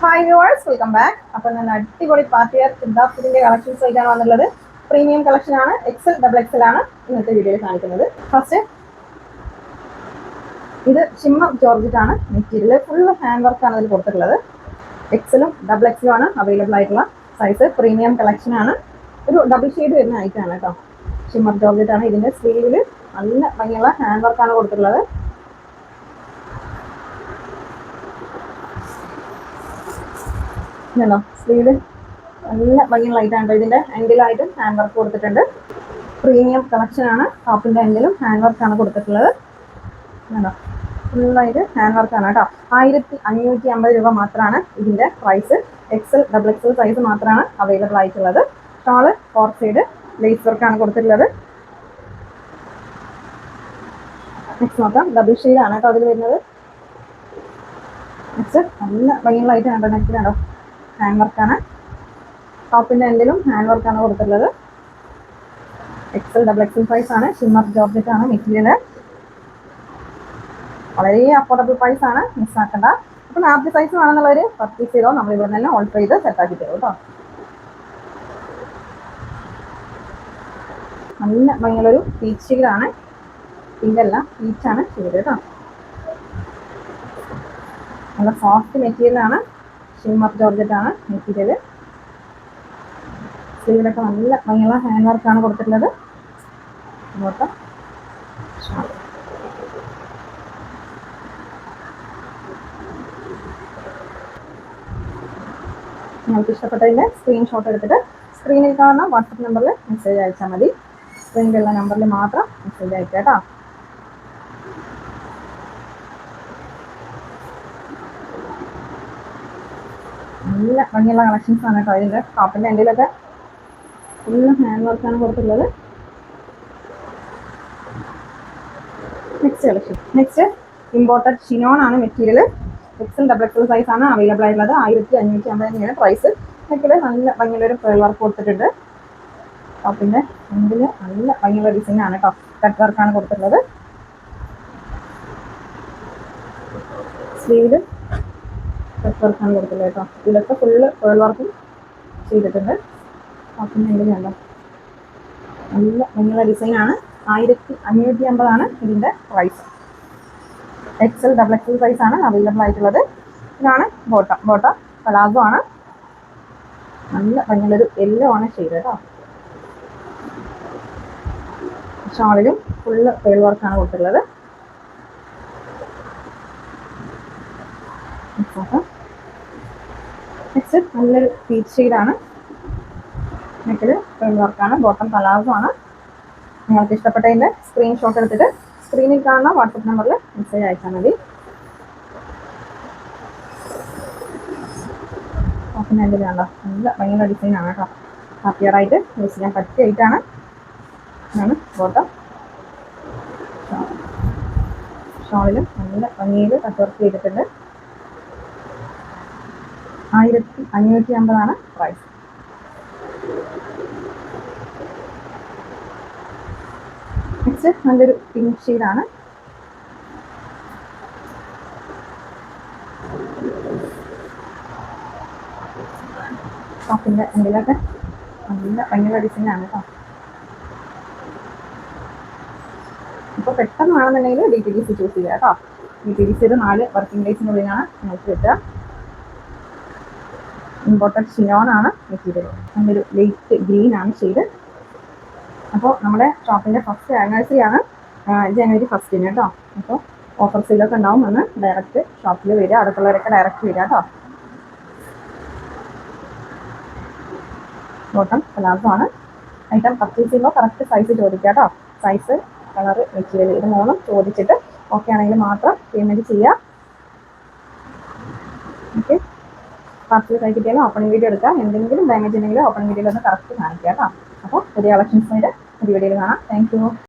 Hi viewers welcome back അപ്പോൾ ഞാൻ അടിപൊളി പാർട്ടിയർ ചിന്താഫിന്റെ കളക്ഷൻസ് ആയിട്ടാണ് വന്നുള്ളത് പ്രീമിയം കളക്ഷൻ ആണ്. എക്സൽ ഡബിൾ എക്സൽ ആണ് ഇന്നത്തെ വീഡിയോയിൽ കാണിക്കുന്നത്. ഫസ്റ്റ് ഇത് ഷിമ്മർ ജോർജറ്റ് ആണ്. മെറ്റീരിയൽ ഫുൾ ഹാൻഡ് വർക്ക് ആണ് ഇതിൽ കൊടുത്തിട്ടുള്ളത്. എക്സലും ഡബിൾ എക്സലും ആണ് അവൈലബിൾ ആയിട്ടുള്ള സൈസ് പ്രീമിയം കളക്ഷൻ ആണ്. ഒരു ഡബിൾ ഷെയ്ഡ് വരുന്ന ഐറ്റം ആണ് കേട്ടോ. ഷിമ്മർ ജോർജറ്റ് ആണ്. ഇതിന്റെ സ്ലീവിൽ നല്ല ഭംഗിയുള്ള ഹാൻഡ് വർക്ക് ആണ് കൊടുത്തിട്ടുള്ളത്. ഇതുണ്ടോ സ്ലീവ് നല്ല ഭംഗിയുള്ള ആണ് ഇതിന്റെ. എൻഡിലായിട്ട് ഹാൻഡ് വർക്ക് കൊടുത്തിട്ടുണ്ട്. പ്രീമിയം കളക്ഷൻ ആണ്. ടോപ്പിന്റെ എൻഡിലും ഹാൻഡ് ആണ് കൊടുത്തിട്ടുള്ളത്. കണ്ടോ ഫുള്ളായിട്ട് ഹാൻഡ് വർക്ക് ആണ് കേട്ടോ ആയിരത്തി അഞ്ഞൂറ്റി അമ്പത് രൂപ മാത്രമാണ് ഇതിന്റെ price XL double XL size മാത്രമാണ് അവൈലബിൾ ആയിട്ടുള്ളത്. Shawl four side lace work ആണ് കൊടുത്തിട്ടുള്ളത്. നെക്സ്റ്റ് നോക്കാം. ഡബിൾ ഷെയ്ഡ് ആണ് കേട്ടോ അതിൽ വരുന്നത്. നെക്സ്റ്റ് നല്ല ഭംഗിയുള്ള ഐറ്റം ആണ് നെക്സ്റ്റ് കണ്ടോ ഹാൻഡ് വർക്കാണ് ടോപ്പിന്റെ എൻഡിലും ഹാൻഡ് വർക്കാണ് കൊടുത്തിട്ടുള്ളത്. എക്സൽ ഡബിൾ എക്സൽ പ്രൈസ് ആണ്. ഷിമ്മർ ജോർജറ്റ് ആണ് മെറ്റീരിയൽ വളരെ അഫോർഡബിൾ പ്രൈസ് ആണ്. മിസ് മിസ്സാക്കണ്ട അപ്പം നാൽപ്പത് സൈസ് വേണമെന്നുള്ളവർ പർച്ചേസ് ചെയ്തോ നമ്മൾ ഇവിടെ നിന്ന് ഓൾഡർ ചെയ്ത് സെറ്റാക്കി തരും കേട്ടോ നല്ല ഭംഗിയുള്ളൊരു പീച്ച് ഷെയ്ഡാണ് പിങ്ക് അല്ല പീച്ചാണ് ഷെയ്ഡ് കേട്ടോ നല്ല സോഫ്റ്റ് മെറ്റീരിയൽ ആണ് ഓഫ് ജോർജറ്റാണ് മെറ്റീരിയൽ സ്ലീവിലൊക്കെ നല്ല ഭംഗിയുള്ള ഹാൻഡ് വർക്കാണ് കൊടുത്തിട്ടുള്ളത്. ഇങ്ങോട്ട്. നിങ്ങൾക്ക് ഇഷ്ടപ്പെട്ടതിന്റെ സ്ക്രീൻഷോട്ട് എടുത്തിട്ട് സ്ക്രീനിൽ കാണുന്ന വാട്സപ്പ് നമ്പറിൽ മെസ്സേജ് അയച്ചാൽ മതി. സ്ക്രീനിലുള്ള നമ്പറിൽ മാത്രം മെസ്സേജ് അയക്കാം കേട്ടോ. നല്ല ഭംഗിയുള്ള കളക്ഷൻസ് ആണ് കേട്ടോ ഇതിന്റെ. ടോപ്പിന്റെ എന്റെയിലൊക്കെ ഫുള്ള് ഹാൻഡ് വർക്കാണ് കൊടുത്തുള്ളത് next collection next imported chiffon ആണ് material XL double XL size ആണ് അവൈലബിൾ ആയിട്ടുള്ളത്. ആയിരത്തി അഞ്ഞൂറ്റി അമ്പത് തന്നെയാണ് പ്രൈസ് നെക്കിൽ നല്ല ഭംഗിയുള്ള ഒരു പേൾ വർക്ക് കൊടുത്തിട്ടുണ്ട് ടോപ്പിന്റെ എന്റെ നല്ല ഭംഗിയുള്ള ഡിസൈൻ ആണ് കേട്ടോ കട്ട് വർക്കാണ് കൊടുത്തിട്ടുള്ളത്. സ്ലീവിൽ കട്ട് വർക്കാണ് കൊടുത്തിട്ടുള്ളത് കേട്ടോ. ഇതിലൊക്കെ ഫുള്ള് പേൾ വർക്കും ചെയ്തിട്ടുണ്ട്. അപ്പം എൻഡിൽ കണ്ടോ? നല്ല ഭംഗിയുള്ള ഡിസൈനാണ് ആയിരത്തി അഞ്ഞൂറ്റി അമ്പതാണ് ഇതിന്റെ price XL double XL size ആണ് അവൈലബിൾ ആയിട്ടുള്ളത്. ഇതാണ് ബോട്ട ബോട്ട പലാസോ ആണ്. നല്ല ഭംഗിയുള്ളൊരു യെല്ലോ ആണ് ചെയ്തത് കേട്ടോ. ഷാളിലും ഫുള്ള് പേൾ വർക്കാണ് കൊടുത്തിട്ടുള്ളത്. നെക്സ്റ്റ് നല്ലൊരു പീച്ച് ഷെയ്ഡാണ് നെക്കിൽ പേൾ വർക്കാണ് ബോട്ടം പലാസോ ആണ്. നിങ്ങൾക്ക് ഇഷ്ടപ്പെട്ടതിന്റെ സ്ക്രീൻഷോട്ട് എടുത്തിട്ട് സ്ക്രീനിൽ കാണുന്ന വാട്സപ്പ് നമ്പറിൽ മെസ്സേജ് അയച്ചാൽ മതി. ടോപ്പിന് എന്റെ കണ്ടോ? നല്ല ഭയങ്കര ഡിസൈൻ ആണ് കേട്ടോ. ഹാപ്പിയറായിട്ട് യൂസ് ചെയ്യാൻ പറ്റിയ ഐറ്റാണ് ആണ്. ബോട്ടം ഷോളിലും നല്ല ഭംഗിയിൽ കട്ട് വർക്ക് ചെയ്തിട്ടുണ്ട്. ആയിരത്തി അഞ്ഞൂറ്റി അമ്പതാണ് പ്രൈസ് നെക്സ്റ്റ് നല്ലൊരു പിങ്ക് ഷെയ്ഡാണ് ടോപ്പിന്റെ എന്തെങ്കിലുമൊക്കെ നല്ല ഭയങ്കര ഡിസൈനാണ് കേട്ടോ ഇപ്പൊ പെട്ടെന്ന് വേണമെന്നുണ്ടെങ്കിൽ D T D C choose ചെയ്യുക കേട്ടോ ഡി ടി ഡി സി ഒരു നാല് വർക്കിംഗ് ഡേയ്സിനുള്ളിലാണ് നിങ്ങൾക്ക് കിട്ടുക. ഇമ്പോർട്ടന്റ് സിനോൺ ആണ് മെറ്റീരിയൽ നല്ലൊരു ലൈറ്റ് ഗ്രീൻ ആണ് ഷെയ്ഡ് അപ്പോൾ നമ്മുടെ ഷോപ്പിന്റെ ഫസ്റ്റ് ആനിവേഴ്സറി ആണ് ജനുവരി ഫസ്റ്റിന് കേട്ടോ. അപ്പോൾ ഓഫർ സെയിലൊക്കെ ഉണ്ടാവും എന്ന് ഡയറക്റ്റ് ഷോപ്പിൽ വരിക. അടുത്തുള്ളവരൊക്കെ ഡയറക്റ്റ് വരിക കേട്ടോ. ബോട്ടം പലാസോ ആണ്. ഐറ്റം പർച്ചേസ് ചെയ്യുമ്പോൾ കറക്റ്റ് സൈസ് ചോദിക്കുക കേട്ടോ. സൈസ് കളർ മെറ്റീരിയൽ ഇത് മൂന്നും ചോദിച്ചിട്ട് ഓക്കെ ആണെങ്കിൽ മാത്രം പേയ്മെന്റ് ചെയ്യുക. ഓക്കെ പാർസൽ കൈ കിട്ടിയാലും? ഓപ്പണിംഗ് വീഡിയോ എടുക്കാം. എന്തെങ്കിലും ഡാമേജ് ഉണ്ടെങ്കിൽ ഓപ്പണിംഗ് വീഡിയോയിൽ ഒന്ന് കറക്റ്റ് കാണിക്കുക കേട്ടോ. അപ്പോൾ പുതിയ കളക്ഷൻസ് പുതിയ വീഡിയോയിൽ കാണാം. താങ്ക്